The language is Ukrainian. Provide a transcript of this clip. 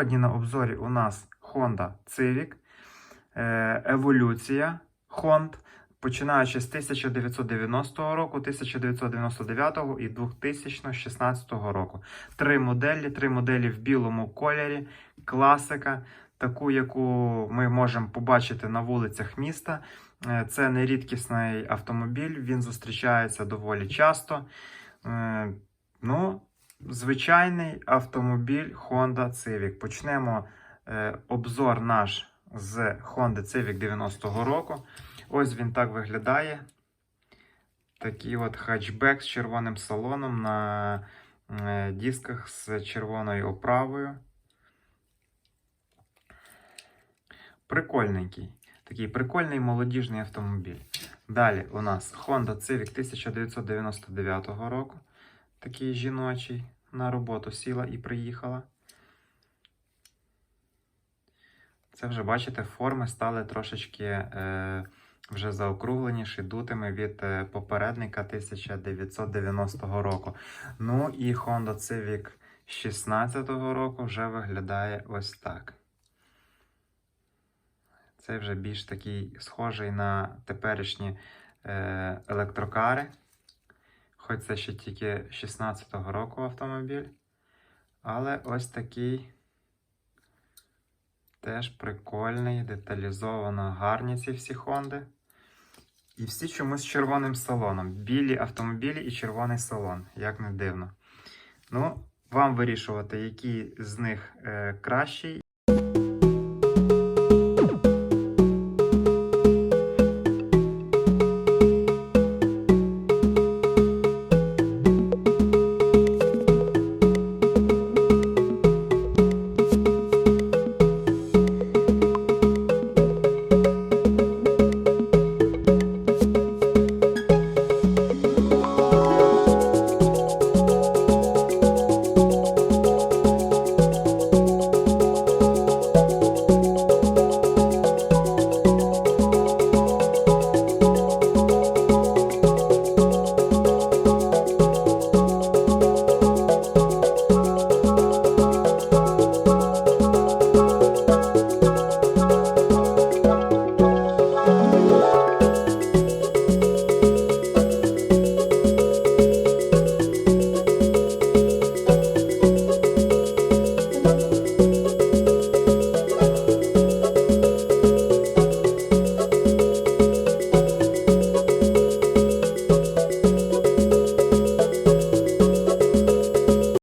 Сьогодні на обзорі у нас Honda Civic, еволюція Hond, починаючи з 1990 року, 1999 і 2016 року. Три моделі, три моделі в білому кольорі, класика, таку, яку ми можемо побачити на вулицях міста. Е, Це не рідкісний автомобіль, він зустрічається доволі часто. Е, Ну, звичайний автомобіль Honda Civic. Почнемо е, обзор наш з Honda Civic 90-го року. Ось він так виглядає. Такий от хатчбек з червоним салоном на е, дисках з червоною оправою. Прикольненький. Такий прикольний молодіжний автомобіль. Далі у нас Honda Civic 1999 року. Такий жіночий. На роботу сіла і приїхала. Це вже, бачите, форми стали трошечки е, вже заокругленіші, дутими від е, попередника 1990 року. Ну і Honda Civic 16 року вже виглядає ось так. Це вже більш такий схожий на теперішні е, електрокари. Хоч це ще тільки 16-го року автомобіль. Але ось такий теж прикольний, деталізовано гарні ці всі Хонди. І всі чомусь з червоним салоном. Білі автомобілі і червоний салон, як не дивно. Ну, вам вирішувати, який з них е, кращий.